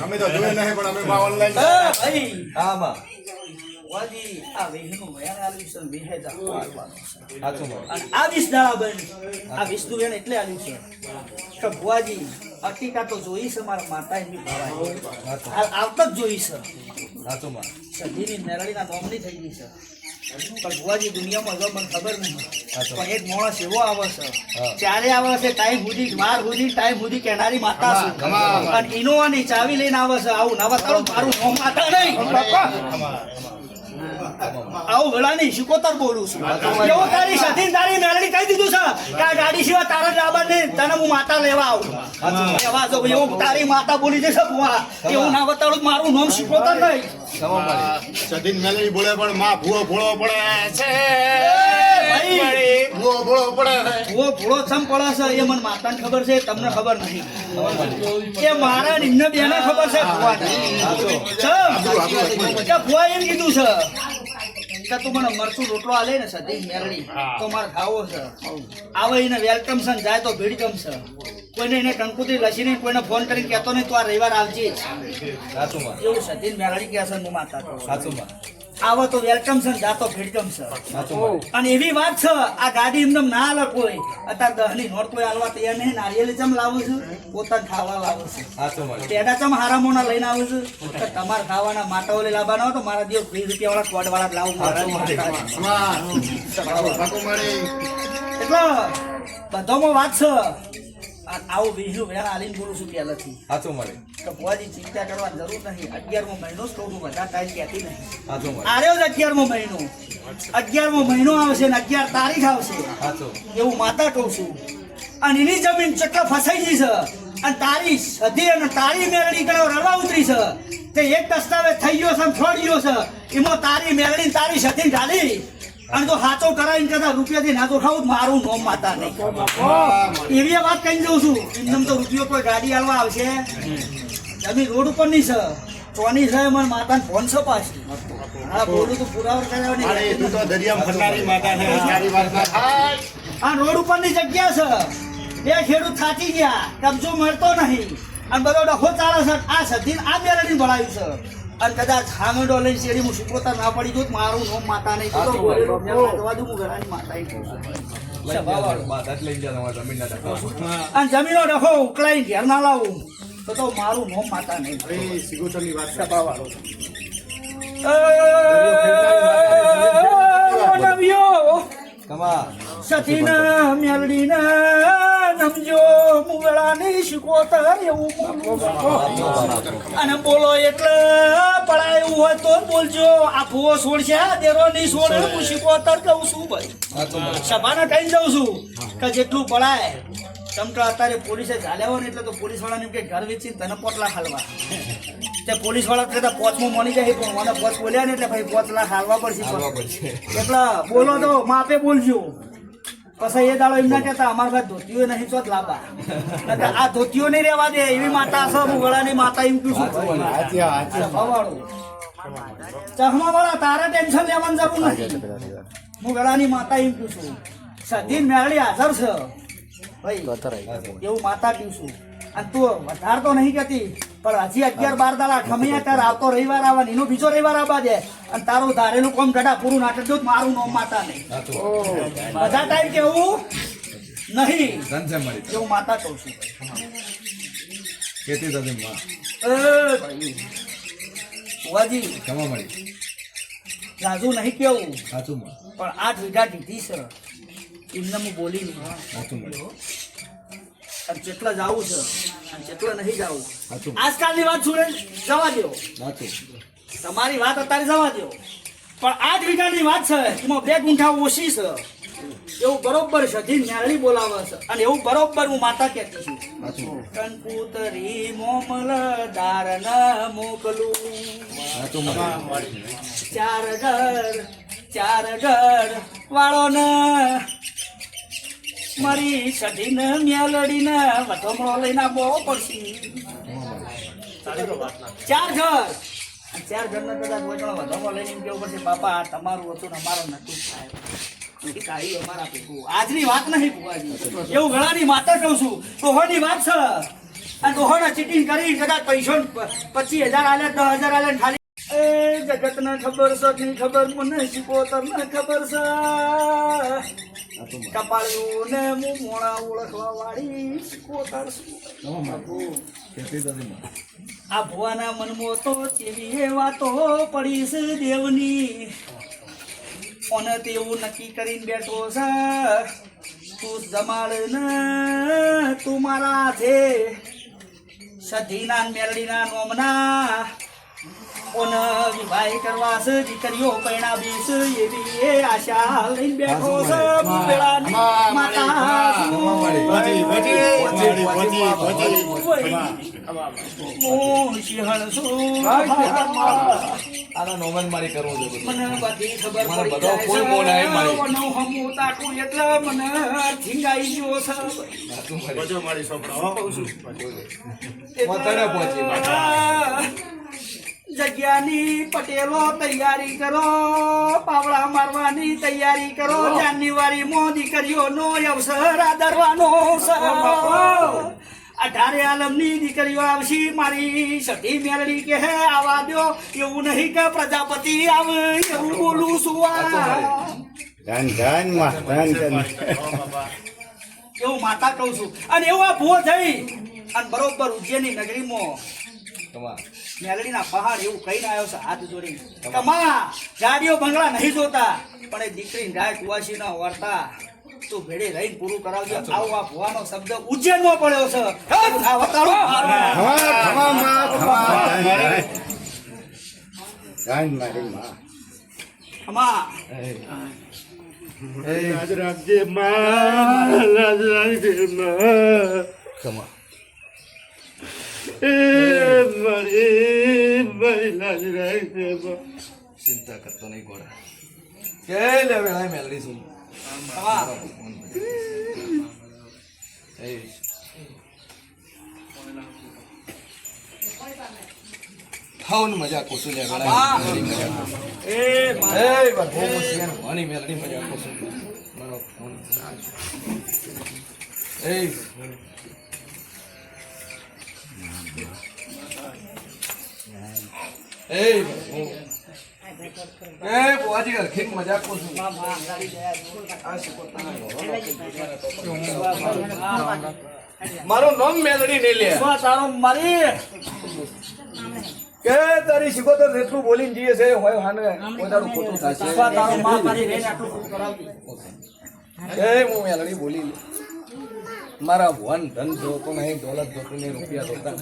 અમે તો જોયે નહીં પણ અમે બા ઓનલાઈન હા, ભુવાજી હકીકત તો જોઈ છે મારા માતા એમની આવતા જ જોઈ છે. મળી નોમની થઈ ગઈ છે. દુનિયામાં જો મને ખબર નહીં પણ એક માણસ એવો આવે છે. ત્યારે આવે છે ટાઈમ સુધી વાર સુધી ટાઈમ સુધી કહેનારી માતા છે. અને ઇનોવાની ચાવી લઈને આવે છે. આવું નવા તારું મારું માતા નહીં. આવું વેળાની શિકોતર બોલું છું. એવું તારી સાથે તારી મેળડી કહી દીધું છે કે આ ગાડી સિવાય તારા ડાબર ને તને હું માતા લેવા આવું એવા જો એવું તારી માતા બોલી જશે ભુવા. એવું ના બતાડું મારું નામ શિકોતર નહીં. સદીન મેલડી બોલે પણ માં ભૂવો ભૂળો પડે છે. ભાઈ. ભૂવો ભૂળો પડે ભૂવો ભૂળો ચમ પડે છે એ મને માતાને ખબર છે તમને ખબર નહીં. એ મારા નિમ્ન બેને ખબર છે ભુવાને. ચમ? ભુવા એમ કીધું છે કે તું મને મરચું રોટલો આલે ને સધી મેરડી. તો મારે ખાવો છે. આવે એને વેલકમ સન જાય તો ભીડકમ છે કોઈને એને કંકુતરી લસીને કોઈને ફોન કરીને કહેતો નહીં તો આ રવિવાર આવજે જ. સાચું એવું સધી મેરડી કહે છે હું માતા સાચું મળી આવો તો વેલકમ છે ને જાતો ભીડકમ છે. અને એવી વાત છે આ ગાડી એમને ના હાલે કોઈ. અત્યારે દહની નોટ કોઈ હાલવા તૈયાર નહીં નારિયેલી ચમ લાવું છું? પોતાને ખાવા લાવું છું. પેડા ચમ હારા મોના લઈને આવું છું? કે તમારે ખાવાના માટાઓ લઈ લાવવાના હોય તો મારા દિવસ વીસ રૂપિયા વાળા કોડ વાળા લાવું. મારા એટલે બધામાં વાત છે આવું બીજું વેણ આલીને બોલું છું પહેલાથી સાચું મળે. તો ભુવાજી ચિંતા કરવા જરૂર નહીં. અગિયારમો મહિનો છું બધા ટાઈમ કહેતી નહીં. સાચું મળે. આર્યો જ અગિયારમો મહિનો. અગિયારમો મહિનો આવશે ને અગિયાર તારીખ આવશે. સાચું એવું માતા કહું છું. અને એની જમીન ચક્કા ફસાઈ ગઈ છે. અને તારી સધી અને તારી મેળડી કણે રડવા ઉતરી છે. તે એક દસ્તાવેજ થઈ ગયો છે ફોડી ગયો છે. એમાં તારી મેળડી તારી સધી ઢાલી. અને તો હાથો કરાવીને કહેતા રૂપિયાથી ના તો ખાવું મારું નોમ માતા નહીં. એવી વાત કહી દઉં છું. એમને તો રૂપિયો કોઈ ગાડી હાલવા આવશે. જમીન રોડ ઉપરની છે. ચોની છે મને માતાને ફોન છે પાછી? હા બોલું તો પુરાવર અરે તું કરાવવાની તો દરિયામાં ફરનારી માતા છે. સારી વાત ના થાય આ રોડ ઉપરની જગ્યા છે. બે ખેડૂત થાકી ગયા. કબજો મળતો નહીં. અને બધો ડખો ચાલે છે. આ સધી આ બેરડી ભરાયું છે. અને કદાચ હામેડો લઈને શેરી હું શુક્રતા ના પડી ગયું મારું નોમ માતા નહીં તો જવા દઉં, હું ઘરાની માતા અને જમીનો ડખો ઉકળાઈ ઘેર ના લાવું તો તો મારું નોમ માતા નહીં અરે વાત નવ્યો કમા સતીના મેલડીના નમજો મુગળાની શિકોતર એવું અને બોલો એટલે પડાય એવું હોય તો બોલજો. આ ભૂવો છોડશે દેરો નહીં છોડે હું શિકોતર કહું છું ભાઈ. સભાને કહી જાઉં છું કે જેટલું પડાય. ચમકા અત્યારે પોલીસે ચાલ્યા હોય ને એટલે તો પોલીસ વાળાને એમ કે ઘર વેચી તને પોટલા હાલવા. તે પોલીસવાળા કહેતા પોચમાં મળી જાય પણ મને પોચ બોલ્યા ને એટલે ભાઈ પોચલા હાલવા પડશે. એટલે બોલો તો માપે બોલજો. પછી એ દાડો એમના કહેતા અમારા પાસે ધોતીઓ નહીં તો લાંબા. આ ધોતીઓ નહીં રહેવા દે એવી માતા છે હું ગળાની માતા એમ વાત, હાચી ચશ્મા વાળા તારે ટેન્શન લેવાની જરૂર નથી. હું ગળાની માતા એમ છું. સધી મેળડી હાજર છે. ભાઈ એવું માતા કીધું અને તું વધારતો નહીં કહેતી. પણ હજી અગિયાર બાર દાડા ખમ્યા ત્યારે આવતો રવિવાર આવવા એનો બીજો રવિવાર આવવા દે. અને તારું ધારેલું કોમ ગઢા પૂરું નાટક જો મારું નોમ માતા નહીં. બધા ટાઈમ કેવું? નહીં. એવું માતા કહું છું. કેતી જમીનમાં એ કમા મળી. રાજુ નહીં કેવું? સાચું પણ આ વીઘા દીધી છે. એમને હું બોલી નહીં સાચું મળી. અને જેટલા જાવું છે અને જેટલા નહીં જવું. આજકાલની વાત છોડે જવા દો તમારી વાત અત્યારે જવા દો પણ આઠ વીઘાની વાત છે એમાં બે ગુંઠા ઓછી છે. એવું બરોબર છે જે ન્યાળી બોલાવે છે. અને એવું બરોબર હું માતા કહેતી છું. સાચું. કંકુતરી મોમલ ન મોકલું. ચાર ઘર ચાર ઘર વાળો ને મારી સઢીને મેલડીને વધમણો લઈને બહુ પડશે. ચાર ઘર. ચાર ઘર ને કદાચ કોઈ જણો વધમણો લઈને એમ કેવું પડશે બાપા તમારું હતું ને અમારું નતું અમારા આજની વાત નહીં ભુવાજી. એવું ઘણાની માતા કહું છું. ડોહોની વાત છે. આ ડોહોને ચીટિંગ કરી કદાચ પૈસો પચીસ હજાર આલ્યા દસ હજાર આલ્યા ને ખાલી. એ જગતને ખબર છે ખબર મને શીખોતરને ખબર છે. કપાળિયું ને મું મોણા ઓળખવા વાળી આ ભુવાના મનમાં તો તેવી એ વાતો પડી છે દેવની. અને તેવું નક્કી કરીને બેઠો છે? તું જમાડ ને તું મારા છે સધીના મેરડીના નોમના ઓન વિવાહ કરવા છે દીકરીઓ પૈણાવી છે એવી એ આશા લઈને બેઠો છે માતા આના નોમન મારી કરવું છે મને બધી ખબર મને બધો મારી. તાકું એટલે મને ગયો છે. મારી. પહોંચી જગ્યાની પટેલો તૈયારી કરો પાવડા મારવાની તૈયારી કરો જાન્યુઆરી માં દીકરીઓનો અવસર આદરવાનો છે અઢારે આલમની દીકરીઓ આવશે મારી સતી મેળડી કે હે આવા દો એવું નહીં કે પ્રજાપતિ આવે એવું બોલું છું આ. ધન ધન ધન ધન. એવું માતા કહું છું. અને એવું આ ભૂવો થઈ. અને બરોબર ઉજ્જૈની નગરીમાં. મેલડીના પહાડ એવું કહીને આવ્યો છે હાથ જોડી કમા ગાડીઓ બંગલા નહીં જોતા પણ એ દીકરી ગાય કુવાસી ના વર્તા તું ભેડે રહીને પૂરું કરાવજો આવો આ ભુવાનો શબ્દ ઉજ્જૈન ઉજ્જૈનમાં પડ્યો છે આ વતાડો. ખમા માં રાજ ધનમાં ચિંતા કરતો નહીં ગોળા કે લે છું કમા મજા કુસુમ લે કુસુમ. એ એ બહુ હોશિયાર. આની મેલડી મજા કુસુમ. મારો ફોન. એ એ એ બુઆજી હરખી મજા કો ગાડી મારું નામ મેલડી નહીં લે. તારો મારી કે તારી શિકોતર જેટલું બોલીને જઈએ છે હોય હાને પોતાનું ખોટું થશે તારું મા મારી રેન આટલું ખોટું કરાવતી એ હું મેલડી બોલી લે. મારા વન ધન જોતો નહીં દોલત જોતો નહીં રૂપિયા જોતા.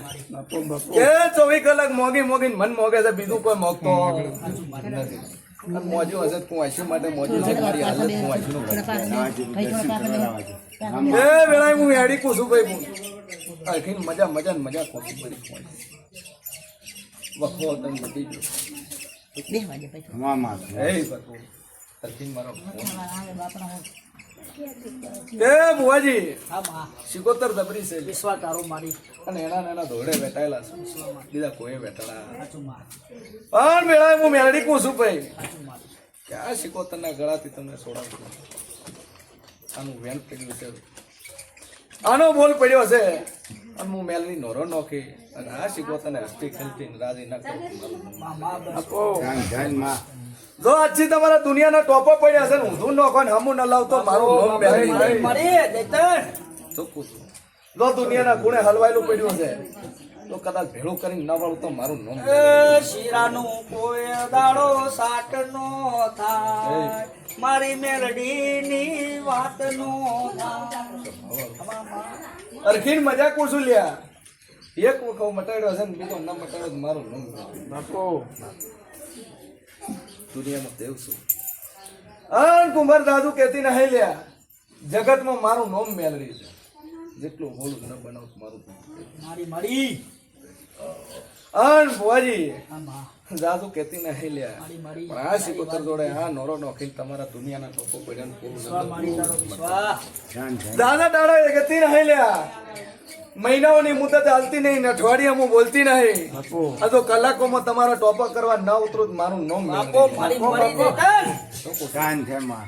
કે ચોવીસ કલાક મોગી મોગી મન મોગે છે બીજું કોઈ મોગતો નથી મોજું હશે તું આશુ માટે મોજું છે મારી હાલત કુંવાસીનું. એ વેળાએ હું હેડી કુસું ભાઈ હું આખી મજા મજા ને મજા કોસું ભાઈ કુંવાસી. વખો તને બધી એ તરફી મારો ફોન. એ બુવાજી હા મા શિકોતર દબરી છે. વિશ્વા તારો મારી. અને એના નાના ધોળે બેઠાયેલા છે. બીજા કોઈ બેઠેલા પણ મેળા હું મેળડી કું છું ભાઈ. ક્યાં સિકોતર ના ગળાથી તમને છોડાવું આનું વેન પડ્યું છે? આનો બોલ પડ્યો છે. અને હું મેલની નોરો નોખી. અને આ શિકોતરને હસ્તી ખેલતી રાજી ના કરું જો આજથી તમારા દુનિયાના ટોપો પડ્યા છે ને ઊંધું નોખો ને હમું ન લાવતો મારું નામ બેહરી. જો દુનિયાના ગુણે હલવાયેલું પડ્યું છે તો કદાચ ભેળું કરીને ના વાળું તો મારું નોમ શીરાનું કોઈ દાડો સાટ નો થાય મારી મેલડીની વાત નો અરખીન મજાક ઓછું લ્યા. એક વખત મટાડ્યો છે ને બીજો ના મટાડ્યો મારું નોમ નાખો. દુનિયામાં દેવ છું અન કુંભાર દાદુ કહેતી નહીં લ્યા જગતમાં મારું નોમ મેળવી છે. જેટલું હોળું ન બનાવું મારું મારી મારી. અન ભુવાજી દાદુ કહેતી નહીં લ્યા પણ આ સિકોતર જોડે આ નોરો નોખીને તમારા દુનિયાના લોકો પડ્યા દાદા દાડા ગતિ નહીં લ્યા મહિનાઓની મુદત હાલતી નહીં ને અઠવાડિયામાં બોલતી નહીં. આ તો કલાકોમાં તમારા ટોપા કરવા ના ઉતરો મારું નામ ને.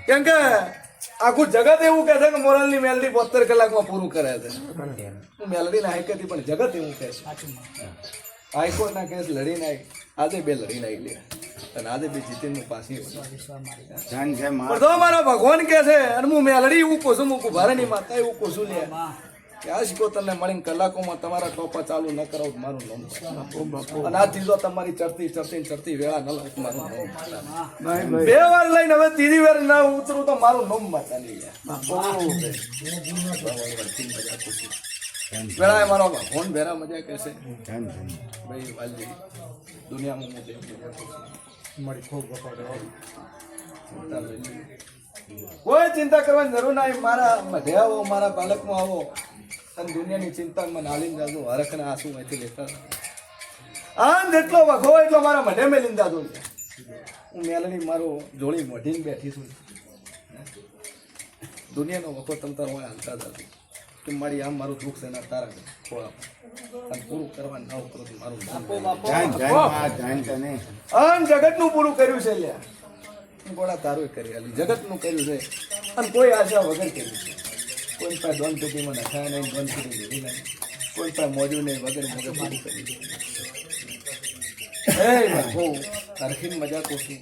કેમ કે આખું જગત એવું કહે છે કે મોરલની મેલડી બોતેર કલાકમાં પૂરું કરે છે. હું મેલડી ના હાઈકેથી પણ જગત એવું કહે છે. હાઈકોર્ટ ના કેસ લડી નાખી આજે બે લડી નાખી લે. અને આજે બે જીતીને પાછી કાન છે માં પણ તો મારા ભગવાન કે છે અને હું મેલડી એવું કોશું મૂકું ભારે ની માતા એવું કોશું લે કે તમને મળીને કલાકોમાં તમારા ટોપા ચાલુ ન કરો મારું નામ અને આ ચીજો તમારી ચડતી ચડતી ચડતી વેળા ન લાગે મારું નામ બે વાર લઈને હવે ત્રીજી વાર ના ઉતરું તો મારું નામ ચાલી નહીં વેળા મારો ફોન ભેરા મજા કહેશે ભાઈ વાલજી દુનિયામાં મજા મારી ખૂબ કોઈ ચિંતા કરવાની જરૂર નહીં મારા મધે આવો મારા બાળકમાં આવો. અને દુનિયાની ચિંતામાં નાલીન દાદુ હરખના આંસુ માંથી લેતા આમ જેટલો વખો એટલો મારા મઢે મેલીને દાદુ હું મેલણી મારો જોડી મોઢીને બેઠી છું. દુનિયાનો વખો તમ તારો હોય હાલતા દાદુ કે મારી આમ મારું દુઃખ છે એના તારા ખોળા અને પૂરું કરવા ના કરો તો મારું ને અન જગતનું પૂરું કર્યું છે લ્યા. ગોળા તારું કરી આલી. જગતનું કર્યું છે. અને કોઈ આશા વગર કર્યું છે. કોઈ પાસે દોન પેટીમાં નખાય નહીં દોન પેટી લીધી નહીં. કોઈ પાસે મોજું નહીં વગર મોગે કરી દીધું. હે બહુ હરખીન મજા કોશું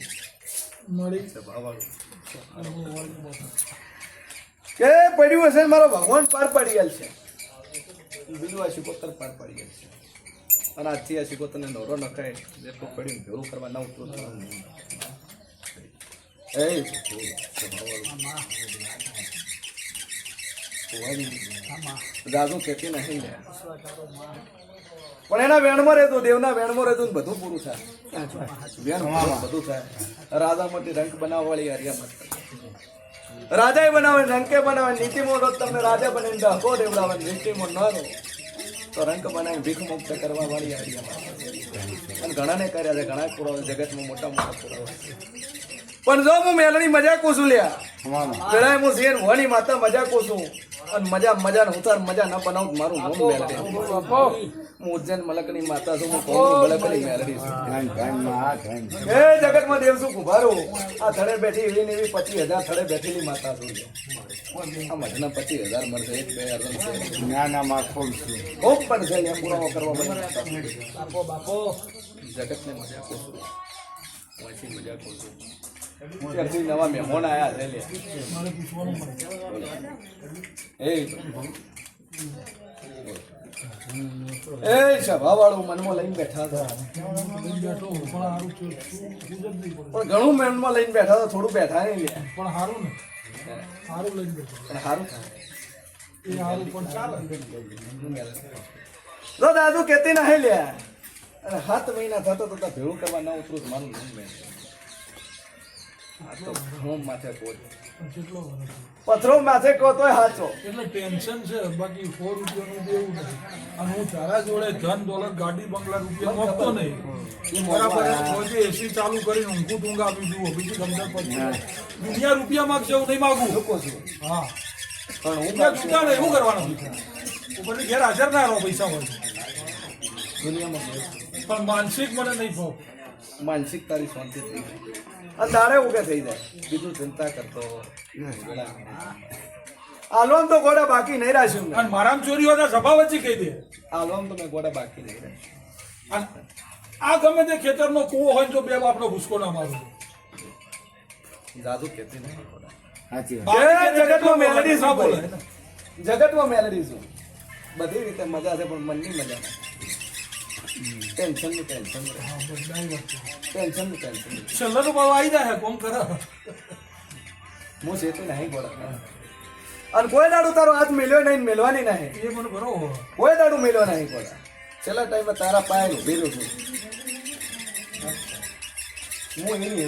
કે પડ્યું હશે મારો ભગવાન પાર પાડી ગયેલ છે. બીજું આ શિકોતર પાર પાડી ગયેલ છે. અને આજથી આ શિકોતરને નવરો નખાય. જેટલું પડ્યું ભેળું કરવા ના ઉતરું એ દાદુ કેતી નહીં લે પણ એના વેણમાં રહેતું, દેવના વેણમાં રહેતું બધું પૂરું થાય. બધું થાય. રાજા મોટી રંગ બનાવવા વાળી મત રાજાએ બનાવે રંકે બનાવે, નીતિમાં રોજ તમને રાજા બનીને ડહકો દેવડાવે નીતિમાં ન રહે. તો રંક બનાવીને ભીખ મુક્ત કરવા વાળી હરિયા અને ઘણાને કર્યા છે, ઘણા પુરાવા જગતમાં મોટા મોટા પુરાવા પણ જો હું મેલની મજા કોશું લ્યા. પેલા હું સિયર હોની માતા મજા કોશું અને મજા મજા ને ઉતાર મજા ન બનાવું મારું મોમ મેલડી. હું ઉજ્જૈન મલકની માતા છું હું મલકની મેલડી છું. એ જગતમાં દેવ છું કુભારું આ થડે બેઠી એવી ને એવી પચીસ હજાર થડે બેઠેલી માતા છું. આ મધના પચીસ હજાર મળશે એક બે હજાર છે ના ના માં ખૂબ છું. ખૂબ પણ છે એમ પુરાવો કરવા મને બાપો બાપો. જગતને મજા કોશું મજા કોશું ત્યારથી નવા મહેમાન સભાવાળું મનમાં લઈને બેઠા ઘણું મનમાં લઈને બેઠા હતા, થોડું બેઠા નહીં લે. પણ સારું ને. સારું લઈને બેઠો દાદુ કેતી નહીં લે. અને સાત મહિના થતો થતા ભેળું કરવા ના ઉતરું મારું નામ તો હું માથે કોટ પથરો માથે કહો તોય હાચો. એટલે ટેન્શન છે બાકી સો રૂપિયાનું દેવું નથી. અને હું તારા જોડે ધન દોલત ગાડી બંગલા રૂપિયા મોકતો નહીં. બરાબર રોજે એસી ચાલુ કરીને ઊંઘું ટૂંગ આપી દઉં બીજું સમજણ પડતી દુનિયા રૂપિયા માગશે એવું નહીં માગું. લોકો છું. હા. પણ હું ચૂંટાડે એવું કરવાનું ઉપરથી ઘેર હાજર ના રહો પૈસા હોય દુનિયામાં પણ માનસિક મને નહીં ફાવ માનસિક તારી શાંતિ થઈ જાય દાડે ઉગે થઈ જાય. બીજું ચિંતા કરતો આલવામ તો ગોડા બાકી નહીં રાખ્યું. અને મારામ ચોરીઓના સભા વચ્ચે કહી દે. આલવામ તો મેં ગોડા બાકી નહીં રાખ્યું. આ ગમે તે ખેતરનો કૂવો હોય તો બે બાપનો ભૂસકો ના મારો. જાદુ કહેતી નહીં ગોડા. સાચી જગતમાં મેલેડી શું બોલે બોલે? જગતમાં મેલડી શું? બધી રીતે મજા છે પણ મનની મજા ટેન્શનનું ટેન્શન ટેન્શનનું ટેન્શન છેલ્લા તો બાબા આવી જાય કોમ કરો હું છે તો નહીં બોલા અને કોઈ દાડો તારો હાથ મેલ્યો નહીં મેલવાની નહીં એ મને બરોબર કોઈ દાડો મેલ્યો નહીં બોલા છેલ્લા ટાઈમે તારા પાયે ઉભેલું છું હું એની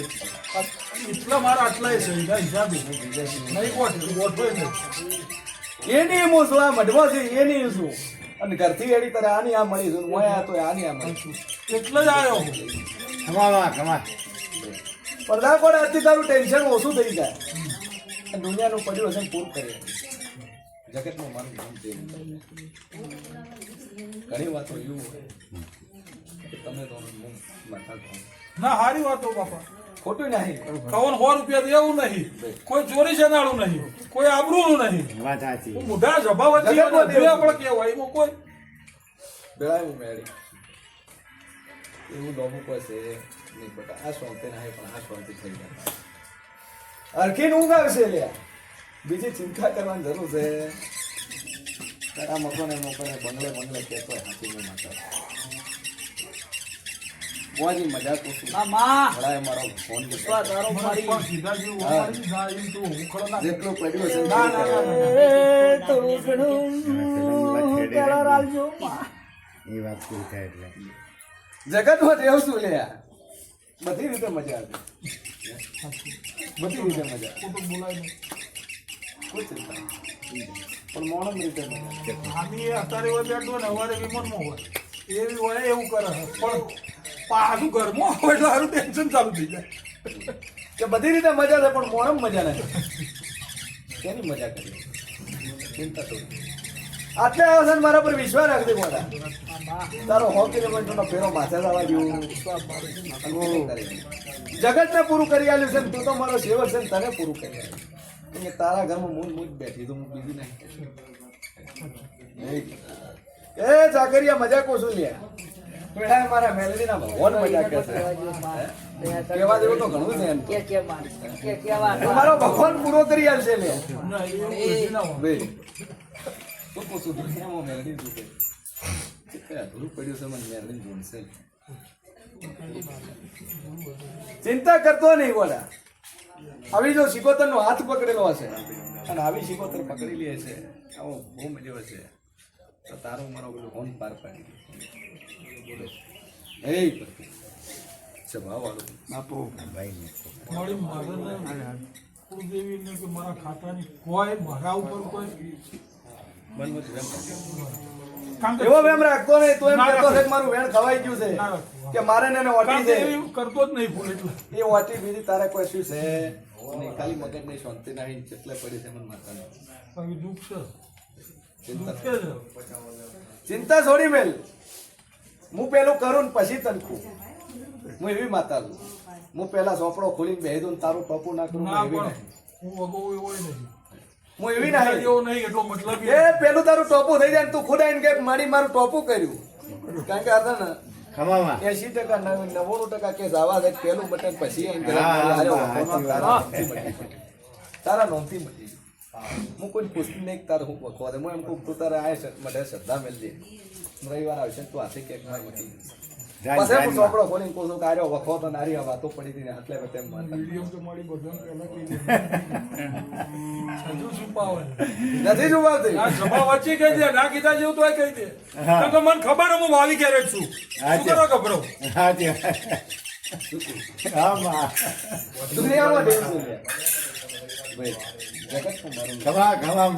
એટલા મારા આટલા છે હિસાબે નહીં ગોઠવે એની હું છું આ મઢવા છે એની છું અને ઘરથી એડી તારે આની આ મળી છું મોયા આ તો આની આ મળી છું. એટલે જ આવ્યો ખમા કમા પડદા કોડે આજથી તારું ટેન્શન ઓછું થઈ જાય. અને દુનિયાનું પડ્યું હશે પૂરું કરે જગતમાં મન મન ઘણી વાતો એવું હોય તમે તો. ના સારી વાતો બાપા. ખોટું નહીં. કવન સો રૂપિયા દેવું નહીં. કોઈ ચોરી છેનાળું નહીં. કોઈ આબરૂનું નહીં. વાત સાચી. હું મોઢા મને આપણે કહેવાય એમાં કોઈ. બેળાય મેળી. એવું ગમું કોઈ નહીં બટા આ શાંતિ નહીં પણ આ શાંતિ થઈ જાય. અરખીન ઊંઘ આવશે લ્યા. બીજી ચિંતા કરવાની જરૂર છે. તારા મકોને મકોને બંગલે બંગલે કહેતો હાથીને માતા બોજી મજાક પૂછું ભલાએ મારો ફોન લીધો. પણ સીધા જેવું અમારી ના એમ તો ઉખડો ના. જેટલો પડ્યો છે ના, ના. એ વાત કોઈ થાય એટલે. જગતમાં રહેવું શું લે બધી રીતે મજા આવે. બધી રીતે મજા ખોટું બોલાય નહીં. કોઈ ચિંતા નહીં. પણ મોણમ રીતે મજા. આની અત્યારે હોય બેઠો ને અમારે વિમાનમાં હોય. એવી હોય એવું કરે પણ પાછું ઘરમાં હોય એટલે સારું ટેન્શન ચાલુ થઈ જાય. કે બધી રીતે મજા છે, પણ મોણમ મજા નથી. કેની મજા કરી ચિંતા તો આટલે આવે મારા પર વિશ્વાસ રાખજે મોટા. તારો હો કિલોમીટરનો ફેરો માથે જવા જેવું જગત ને પૂરું કરી આવ્યું છે તું તો મારો સેવક છે તને પૂરું કરી આવ્યું તારા ઘરમાં મૂળ મૂળ બેઠી તો હું બીજી નહીં. એ ચાકરિયા મજાક ઓછું લે પેલા મારા મેલડીના ભગવાન મજાક કરશે. કહેવા જેવું તો ઘણું છે એમ તો. મારો ભગવાન પૂરો કરી આલશે લે. બે શું પૂછું દુનિયામાં મેલડી શું કે અધૂરું પડ્યું છે મને મેલડી ગુણશે ચિંતા કરતો નહીં બોલા. આવી જો શિકોતર નો હાથ પકડેલો હશે. અને આવી શિકોતર પકડી લે છે. આવો બહુ મજો હશે તો તારો મારો ફોન પાર પાડી દે. એ સ્વભાવ વાળું મારી મારે કુળદેવીને કે મારા ખાતાની કોઈ મારા ઉપર કોઈ. મનમાં ધ્યાન કારણ કે એવો વેમ રાખતો નહીં તો એમ કહેતો છે મારું વેણ ખવાઈ ગયું છે. કે મારે ને એને ઓટી છે. કરતો જ નહીં એટલે. એ ઓટી બીજી તારે કોઈ શું છે? ખાલી મગજની શાંતિ નહીં પડી છે મને દુઃખ છે. ચિંતા છોડી મેલ. હું પેલું કરું ને પછી તનખું હું એવી માતા છું. હું પેલા સોપડો ખોલીને બેહી દઉં તારું ટોપું ના કરું હું એવી નહીં. એ પેલું તારું ટોપું થઈ જાય તું ખુદ આવીને કે મારી મારું ટોપું કર્યું. કારણ કે હતા ને એસી ટકા નવ્વાણું ટકા કેસ આવા છે પેલું બટન પછી. તારા નોંધી મટી હું કોઈ પુસ્તક નહીં તારે હું વખો હું એમ કહું તું તારે આ માટે શ્રદ્ધા મેળજે રવિવાર આવશે તું હાથે કેક માર મટી. પછી હું ચોપડો ખોલીને કહું છું કે આર્યો વખો તો નારી આ વાતો પડી હતી તો નથી જોવાતી આ સભા વચ્ચે કહી દે ના કીધા જેવું તો કહી દે. કે મને ખબર હું ભાવિ ક્યારે છું. શું કરો ગભરો સાચી વાત.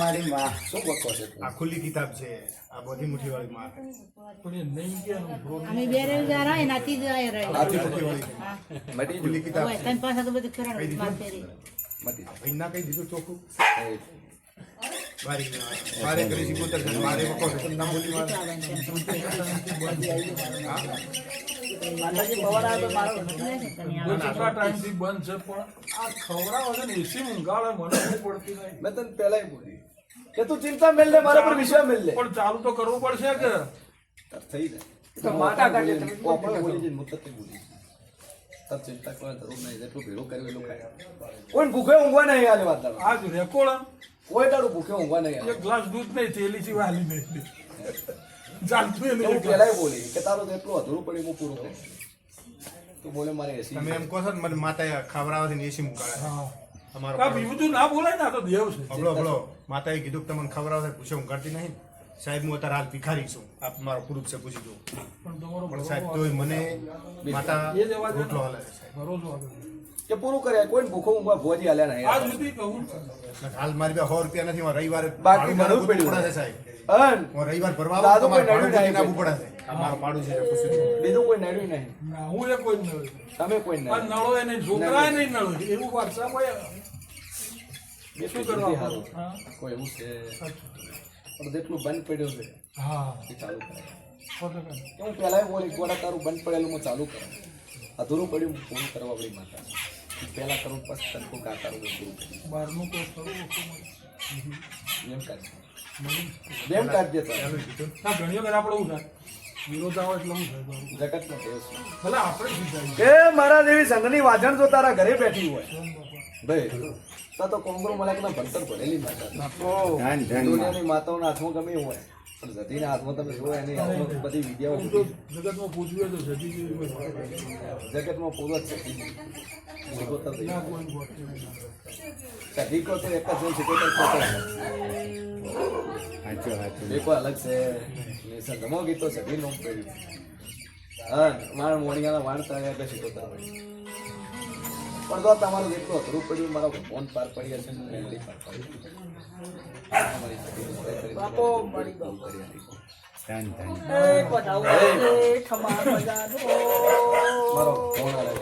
મારું માં. શું છે આ ખુલ્લી કિતાબ છે. આ બધી મુઠ્ઠી વાળી માં. પણ નહીં જ રહી. મુઠ્ઠી વાળી મટી ખુલ્લી કિતાબ હોય, છે તો બધું કરવાનું માથે રહી. મટી ભાઈ ના કહી દીધું ચોખ્ખું? મારી કરી છે. મારે. છે બોલી ટાઈમથી બંધ છે પણ આ ખવડાવે છે ને એસી ઊંઘાડે મને પડતી નહીં. મેં તને પહેલાય બોલી. કે તું ચિંતા મેલ લે મારા પર વિશ્વાસ મેલ લે પણ ચાલુ તો કરવું પડશે કે? થઈ જાય. માતા કાઢે બોલી જઈને મુદ્દત બોલી. તાર ચિંતા કરવાની જરૂર નહીં જેટલું ભેળું કર્યું એટલું ખાય કોઈ ભૂખે ઊંઘવા નહીં આલે વાત તારે. આજ રેકોર્ડ કોઈ તારું ભૂખે ઊંઘવા નહીં એક ગ્લાસ દૂધ નહીં થેલી સિવાય હાલી નહીં ચાલતું એ હું નહીં બોલી કે તારું જેટલું અધૂરું પડ્યું હું પૂરું કરું તું બોલે મારે એસી તમે એમ કહો છો ને મને માતાએ ખવડાવે છે એસી મુકાડે હા અમારો બીજું ના બોલાય ને આ તો દેવ છે હબળો હબળો માતાએ કીધું કે તમને ખવડાવે છે પૂછે હું કરતી નહીં સાહેબ હું અત્યારે હાલ ભિખારી છું. આપ મારો પુરુષ છે પૂછી દઉં પણ સાહેબ તોય મને માતા એ રોટલો હાલે છે સાહેબ. કે પૂરું કરે કોઈ ભૂખો ઊંઘવા ભોજી આલ્યા નહીં. આજ સુધી કહું હાલ મારી પાસે સો રૂપિયા નથી હું રવિવારે બાકી ભરવું પડ્યું. પડે છે સાહેબ. અન હું રવિવાર ભરવા આવું કોઈ તમારે નડ્યું ભાડું નહીં. આપવું પડે છે. આ મારું પાડું છે પૂછી દઉં બીજું કોઈ નડ્યું નહીં. હું એ કોઈ નળ તમે કોઈ નહીં નળો એને છોકરા નહીં નળો એવું વારસામાં બે શું કરવા કોઈ એવું છે. પણ જેટલું બંધ પડ્યું છે. હા. એ ચાલુ કરે. હું પહેલાં બોલી ગોળા તારું બંધ પડેલું હું ચાલુ કરું. અધૂરું પડ્યું હું પૂરું કરવા વળી માતા પહેલાં કરું પછી કાતારું હું પૂરું કરું બહારનું તો કરું. એમ કાઢ બેમ કાઢજે તો ના ઘણી વખત આપણે એવું વિરોધ આવે એટલે બરાબર. જગતનો ભલે આપણે જ મારા જેવી સંઘની વાજણ જો તારા ઘરે બેઠી હોય? ભાઈ તા કોંગરો મલાકના ભણતર ભણેલી માતા દુનિયાની માતાઓના હાથમાં ગમે હોય પણ જતીના હાથમાં તમે જોવો એની હાથમાં બધી વિદ્યાઓ જગતમાં પૂછ્યું તો નથી. જગતમાં પૂરો જ નથી. શીખો તો એક જ સાચું અલગ છે. નિસર્ગ ગમો ગીતો સગી નો પડ્યું હા મારા મોણિયાના વાણ એટલે શીખોતર હોય. પણ તો તમારું જેટલું અઘરું પડ્યું મારો ફોન પાર પડ્યા છે ને મેલડી પાર પડી બાપો. કરી આપી. ધન ધન એ મારો ફોન આવે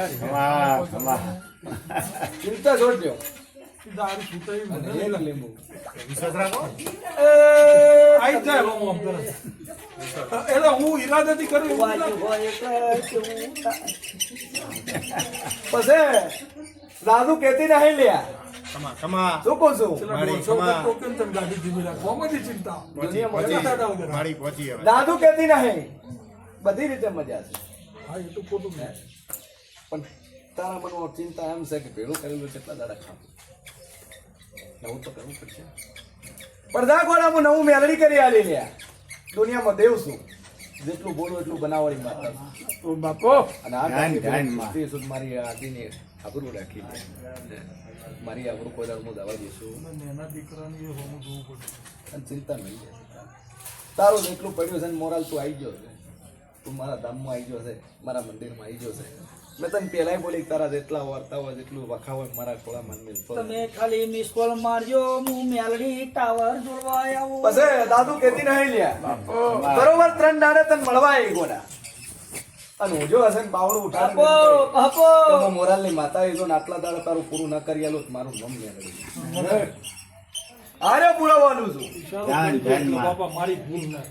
બાપો ખમા ચિંતા છોડજો દારૂ છૂટાય મને. લીંબુ વિશ્વાસ રાખો આઈ જ જાય લોમો આમ તરત. એટલે હું ઈરાદાથી કરું. પછી દાદુ કેતી નહીં લ્યા ખમા ખમા શું કહું છું મારી કેમ તમે ગાડી ધીમી રાખો? ચિંતા મજા આવે. મારી પહોંચી હવે દાદુ કેતી નહીં બધી રીતે મજા છે હા એ તો ખોટું. પણ તારા મનમાં ચિંતા એમ છે કે ભેળું કરેલું છે એટલા દાડા ખાવું નવું તો કરવું પડશે. પડદા નવું મેલડી કરી આલી લ્યા દુનિયામાં દેવ છું જેટલું બોલો એટલું બનાવવાની માતા. બાપો. અને આ. તે સુધી મારી આદિને આબરૂ રાખી. મારી આબરૂ કોઈ દાડો હું દવા નાના દીકરાની એ હોમું જોવું પડે અને ચિંતા નહીં જાય તારું જેટલું પડ્યું છે ને મોરાલ તું આવી ગયો છે. તું મારા ધામમાં આવી ગયો છે. મારા મંદિરમાં આવી ગયો છે. મેં તને પેલાય બોલી તારા જેટલા વાર્તા હોય જેટલું વખાવ હોય મારા ખોળા મન મિલતો તમે ખાલી મિસ કોલ મારજો હું મેલડી ટાવર જોડવા આવું. પછી દાદુ કેતી નહીં લ્યા. બરોબર ત્રણ દાડે તને મળવા આવી ગોડા. અને હું જો હશે ને બાવડું ઉઠાડી બાપો મોરાલની માતા આવી જો ને આટલા દાડા તારું પૂરું ના કરી આલું તો મારું નામ મેળવી આરે પુરાવાનું છું. બાપા મારી ભૂલ ના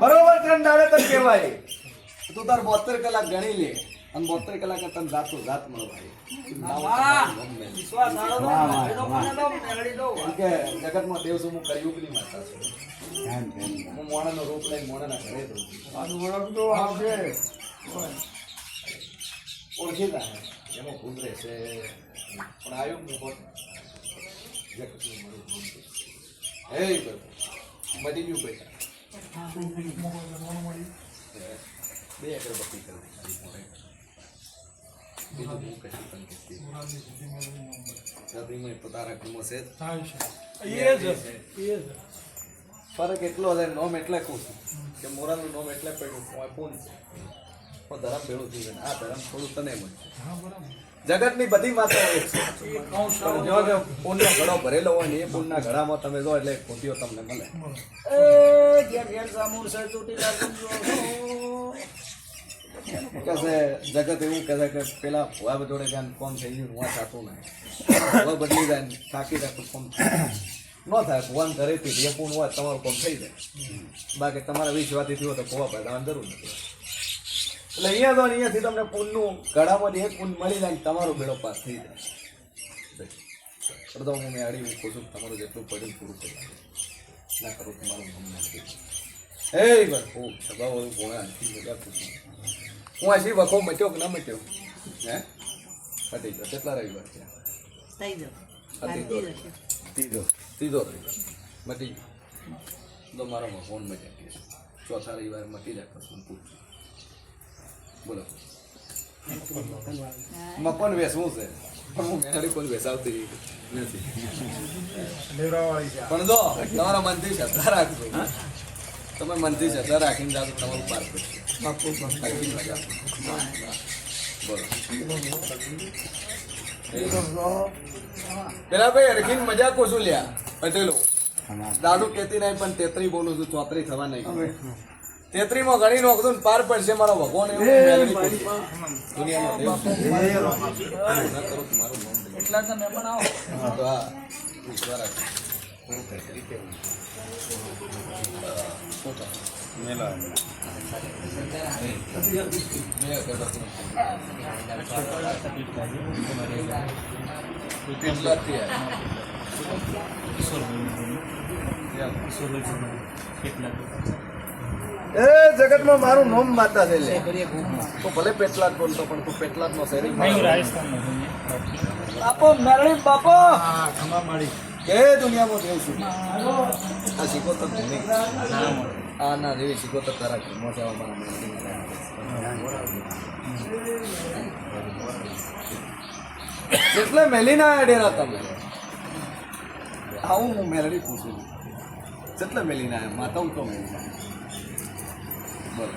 બરોબર ત્રણ દાડે તને કહેવાય. તું તાર બોતેર કલાક ગણી લે. અને બોતેર કલાક તને જાતો જાત મળો ભાઈ જગતમાં દેવ છું હું કળિયુગની માતા છું હું મોણાનો રૂપ લઈને મોણાના ઘરે દઉં આવશે ઓળખી તા એમાં ભૂલ રહેશે પણ આવ્યો હું હોત જગતનું મારું ભૂલ હે ગયું પૈસા? બે અગરબત્તી કરી દીધી મોઢે. બીજું હું કશું પણ કહેતી. જાતિમાં પોતાના ગુમો છે ફરક એટલો છે નોમ એટલે કહું છું કે મોરાનું નોમ એટલે પડ્યું પૂન છે પણ ધરમ ભેળું થયું છે આ ધરમ થોડું તને મળશે જગતની બધી માતાઓ એક છે જો જો પૂનનો ઘડો ભરેલો હોય ને એ પૂનના ઘડામાં તમે જો એટલે ખોટીઓ તમને મળે એ કે છે, જગત એવું કહે છે કે પેલા ભુવા જોડે જ્યાં કોમ થઈ ગયું, હું થતું નહીં. ભુવા બદલી જાય થાકી રાખું કોમ થાય. ન થાય ભગવાન ઘરેથી રેપું હોય, તમારું કોમ થઈ જાય. બાકી તમારા વિશ્વાસથી થયું હોય તો ભોવા પડે જરૂર નથી. એટલે અહીંયા તો અહીંયાથી તમને પૂનનું ગળામાંથી એક પૂન મળી જાય તમારો બેડો પાસ થઈ જાય. પ્રથમ હું મેં અડી મૂકું છું, તમારું જેટલું પડ્યું પૂરું કરી ના કરું, તમારું મન નથી. એ બસ ખૂબ સભા હોય અંતિમ મજા પૂછું હું આ વખો મચ્યો કે ના મચ્યો? હે? પતી ગયો. કેટલા રવિવાર છે. ત્રીજો ત્રીજો રવિવાર. મટી ગયો. તો મારો ફોન મજા ગયો ચોથા રવિવાર મટી જાય પછી પૂછું. બોલો. મકોન વેસવું છે? પણ કોઈ વેસાવતી નથી. પણ જો તમારા મનથી શ્રદ્ધા રાખજો. તમે મનથી શ્રદ્ધા રાખીને જાઓ તમારું પાર પડશે બોલો પેલા ભાઈ અરખીન મજા કોશું લ્યા પટેલો. દાદુ કેતી નહીં પણ તેતરી બોલું છું ચોત્રી થવા નહીં. તેત્રીમાં ઘણી નોખતું ને પાર પડશે મારો ભગવાન. એટલા જ મહેમાન આવો. તો આ કેટલા એ જગતમાં મારું નામ માતા છે લે. તો ભલે પેટલાદ બોલતો પણ તું પેટલાદ નો શેરી બાપો મેરડી બાપો. કે દુનિયામાં દેવ છું આ શીખોતર ભૂમિ આ ના જેવી શીખોતર તારા ઘરમાં છે આવા મારા મેરડી. એટલે મેલી ના ડેરા તમે આવું હું મેલડી પૂછું છું. કેટલા મેલી ના માતા હું તો મેલી ના બોલો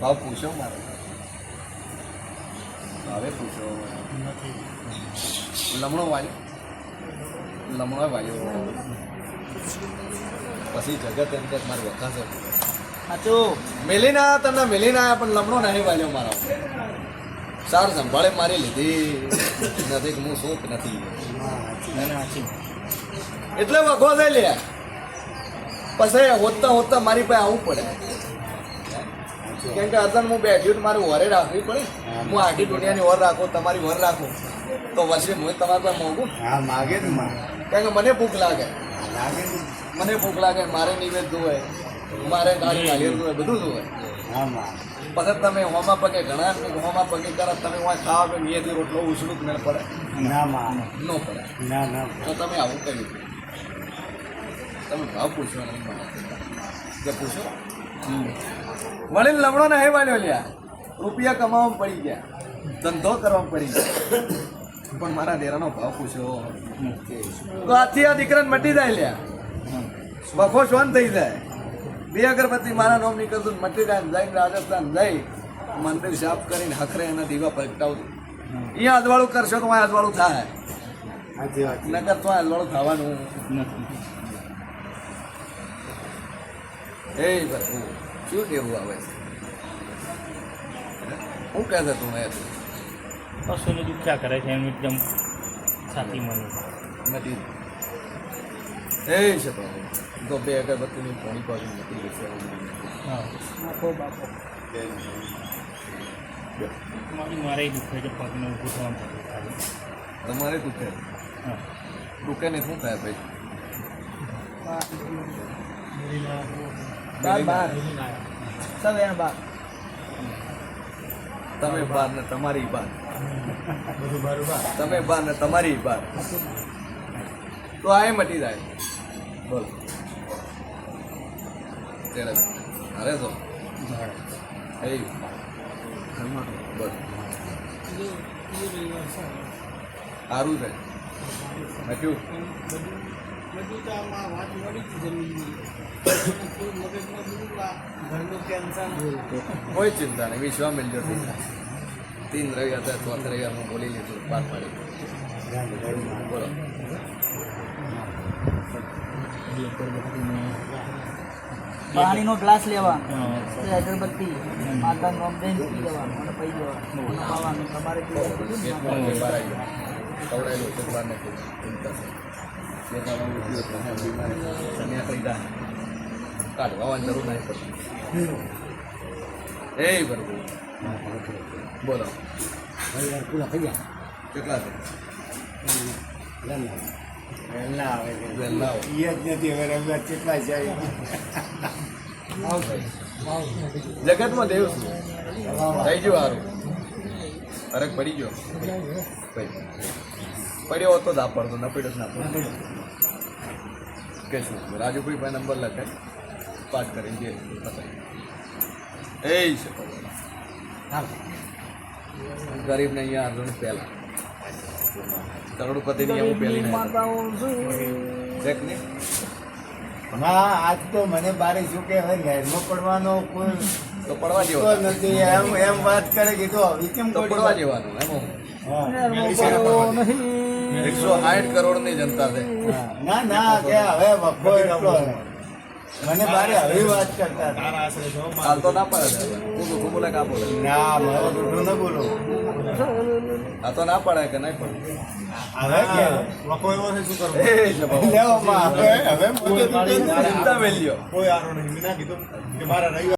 ભાવ પૂછો મારો ભાવે પૂછો લમણો વાલ્યો લમણો વાલ્યો પછી જગત એમ કે મારી વખાશે મેલી ના તમને મેલી ના પણ લમણો નહીં વાલ્યો મારો સાર સંભાળે મારી લીધી નથી હું શોખ નથી એટલે વખો થઈ લે પછી હોતતા હોતતા મારી પાસે આવવું પડે કેમ કે અર્જન હું બેઠ્યું મારે વરે રાખવી પડે. હું. આખી દુનિયાની વર રાખું તમારી વર રાખું. તો વર્ષે હું તમારે પાસે મોંઘું? હા માગે ને માં કારણ કે મને ભૂખ લાગે. લાગે મને ભૂખ લાગે મારે નિવેદ જોવે મારે ગાડી નાળિયેર હોય બધું જોવે. હા માં પછી તમે હોમાં પગે ઘણા હોમાં પગે કરો તમે વાં ખાવા કે નિયતિ રોટલો ઉછળું જ ન પડે. ના માં ન પડે. ના ના તો તમે આવું કર્યું તમે ભાવ પૂછો નહીં મને. કે પૂછો? વડીલ લમણો ને વાળ્યો લ્યા. રૂપિયા કમાવામાં પડી ગયા. ધંધો કરવામાં પડી ગયા. પણ મારા ડેરાનો ભાવ પૂછ્યો તો આથી આ દીકરાને મટી જાય લ્યા. બખો શોન થઈ જાય. બે અગરબત્તી મારા નોમ નીકળતું મટી જાય જઈને રાજસ્થાન જઈ મંદિર સાફ કરીને હખરે એના દીવા પ્રગટાવતું અહીંયા અજવાળું કરશો તો અજવાળું થાય. નગર તો અજવાળું થવાનું એ પ્રભુ શું કેવું આવે છે હું કહે છે તું એ પશુને દુખ્યા કરે છે? એમ એકદમ સાચી મને નથી. એ છે તો બે અગરબત્તીની પોણી પાડી નથી જશે હા. મારી મારે દુખે છે પગને ઊભું થવાનું તમારે દુખે હા દુખે ને શું થાય ભાઈ? બાર બાર. સબ એના બાર. તમે બાર ને તમારી બાર. તમે બાર ને તમારી બાર. તો આ એ મટી જાય. બોલો. ત્યારે અરે તો એ બોલો. સારું. છે. મટ્યું કોઈ ચિંતા નહીં વિશ્વા મિલજો તીન રવિ હતા ચોથ રવિ હું બોલી લીધું પાર પાડી. બોલો. પાણીનો ગ્લાસ લેવા. હા. તે અગરબત્તી માતાનું નામ દઈને પી લેવાનું અને પી જવાનું અને ખાવાનું તમારે પીવાનું જ જે ઉઠ્યું તો હે બીમારી સન્યા થઈ જાય કાઢવાની જરૂર નહીં એ બરોબર. બોલો. પૂરા થઈ ગયા કેટલા છે? વહેલા આવે છે. ઈ જ નથી હવે રવિવાર કેટલા જાય જગતમાં દેવ છું થઈ ગયું. સારું ફરક પડી ગયો પડ્યો હોત તો જ પડતો ન પડ્યો તો ના પડતો કે શું રાજુભાઈ ભાઈ નંબર લખે પાઠ કરી જે એ છે. ગરીબ ને અહીંયા અર્જુન પહેલા. કરોડપતિ ની હું પહેલી દેખ ને હા આજ તો મને બારે શું કે હવે નહેરમાં પડવાનો કોઈ તો પડવા જેવો નથી. એમ એમ વાત કરે કે તો હવે કેમ પડવા જેવાનું એમ હા. નહીં. એકસો આઠ કરોડની જનતા છે. ના ના કે હવે વખો એટલો મને બારે હવે વાત કરતા હાલ તો ના પડે તું તો બોલે કા બોલે ના મારો દૂધું ન બોલો. આ તો ના પડે કે નહીં પડે? હવે કે? વખો એવો છે શું કરવું એ છે બાબુ લેવો હવે હવે ચિંતા મેલ્યો કોઈ આરો નહીં. મેં ના કીધું કે મારા રવિવાર